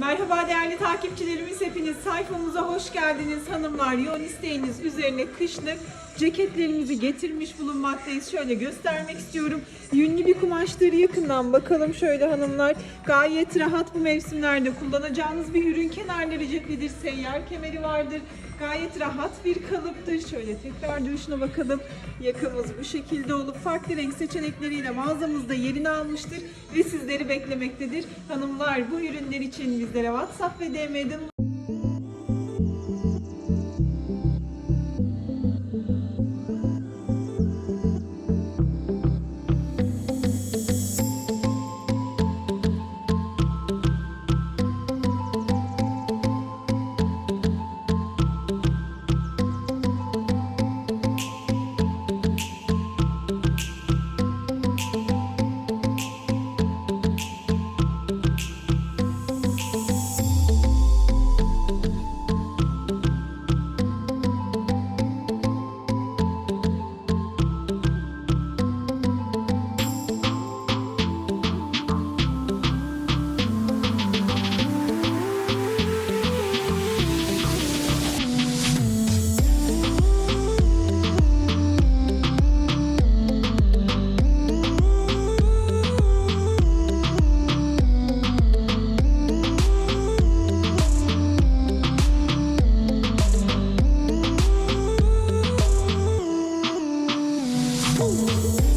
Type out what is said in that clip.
Merhaba değerli takipçilerimiz hepiniz sayfamıza hoş geldiniz hanımlar. Yoğun isteğiniz üzerine kışlık ceketlerimizi getirmiş bulunmaktayız. Şöyle göstermek istiyorum. Yünlü bir kumaşları yakından bakalım şöyle hanımlar. Gayet rahat bu mevsimlerde kullanacağınız bir ürün. Kenarları ceplidir, seyyar kemeri vardır. Gayet rahat bir kalıptır. Şöyle tekrar duruşuna bakalım. Yakamız bu şekilde olup farklı renk seçenekleriyle mağazamızda yerini almıştır ve sizleri beklemektedir. Hanımlar bu ürünler için bizlere WhatsApp ve DM'den Música